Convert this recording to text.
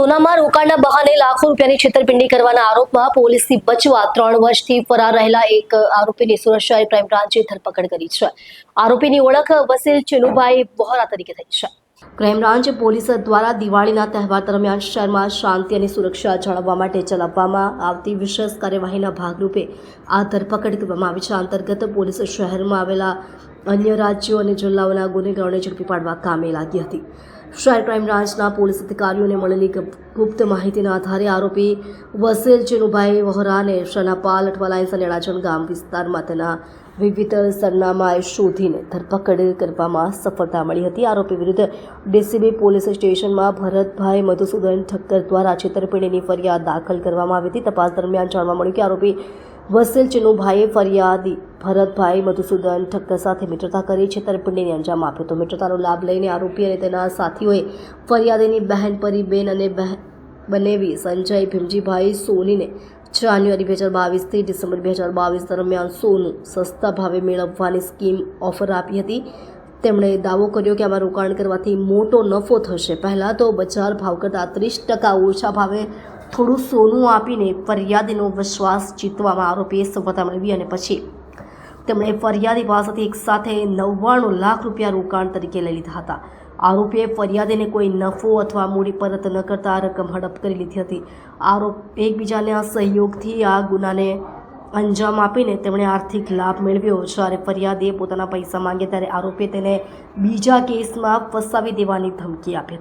સોનામાં રોકાણના બહાને લાખો રૂપિયાની છેતરપિંડી કરવાના આરોપમાં પોલીસથી બચવા ત્રણ વર્ષથી ફરાર રહેલા એક આરોપીની સુરત ક્રાઇમ બ્રાન્ચે ધરપકડ કરી છે. આરોપીની ઓળખ વસીલ ચેલુભાઈ વહોરા તરીકે થઈ છે. ક્રાઇમ બ્રાન્ચ પોલીસ દ્વારા દિવાળીના તહેવાર દરમિયાન શહેરમાં શાંતિ અને સુરક્ષા જાળવવા માટે ચલાવવામાં આવતી વિશેષ કાર્યવાહીના ભાગરૂપે આ ધરપકડ કરવામાં આવી છે. અંતર્ગત પોલીસ શહેરમાં આવેલા અન્ય રાજ્યો અને જિલ્લાઓના ગુનેગારોને ઝડપી પાડવા કામે લાગી હતી. શહેર ક્રાઇમ બ્રાન્ચના પોલીસ અધિકારીઓને મળેલી ગુપ્ત માહિતીના આધારે આરોપી વસેલ ચેનુભાઈ વહોરાને શનાપાલ અઠવા લાઇન્સ અને ગામ વિસ્તારમાં તેના વિવિધ સરનામાએ શોધીને ધરપકડ કરવામાં સફળતા મળી હતી. આરોપી વિરુદ્ધ ડીસીબી પોલીસ સ્ટેશનમાં ભરતભાઈ મધુસૂદન ઠક્કર દ્વારા છેતરપિંડીની ફરિયાદ દાખલ કરવામાં આવી હતી. તપાસ દરમિયાન જાણવા મળ્યું કે આરોપી વસીલ ચિનુભાઈએ ફરિયાદી ભરતભાઈ મધુસૂદન ઠક્કર સાથે મિત્રતા કરી છેતરપિંડીને અંજામ આપ્યો હતો. મિત્રતાનો લાભ લઈને આરોપી અને તેના સાથીઓએ ફરિયાદીની બહેન પરીબેન અને બહેન બનેવી સંજય ભીમજીભાઈ સોનીને જાન્યુઆરી બે હજાર બાવીસથી ડિસેમ્બર બે હજાર બાવીસ દરમિયાન સોનું સસ્તા ભાવે મેળવવાની સ્કીમ ઓફર આપી હતી. તેમણે દાવો કર્યો કે આમાં રોકાણ કરવાથી મોટો નફો થશે. પહેલાં તો બજાર ભાવ કરતાં ત્રીસ ટકા ઓછા ભાવે થોડું સોનું આપીને ફરિયાદીનો વિશ્વાસ જીતવામાં આરોપીએ સફળતા મેળવી અને પછી તેમણે ફરિયાદી પાસેથી એક સાથે નવ્વાણું લાખ રૂપિયા રોકાણ તરીકે લઈ લીધા હતા. આરોપીએ ફરિયાદીને કોઈ નફો અથવા મૂડી પરત ન કરતા રકમ હડપ કરી લીધી હતી. આરોપ એકબીજાના સહયોગથી આ ગુનાને અંજામ આપીને તેમણે આર્થિક લાભ મેળવ્યો. જ્યારે ફરિયાદીએ પોતાના પૈસા માંગ્યા ત્યારે આરોપીએ તેને બીજા કેસમાં ફસાવી દેવાની ધમકી આપી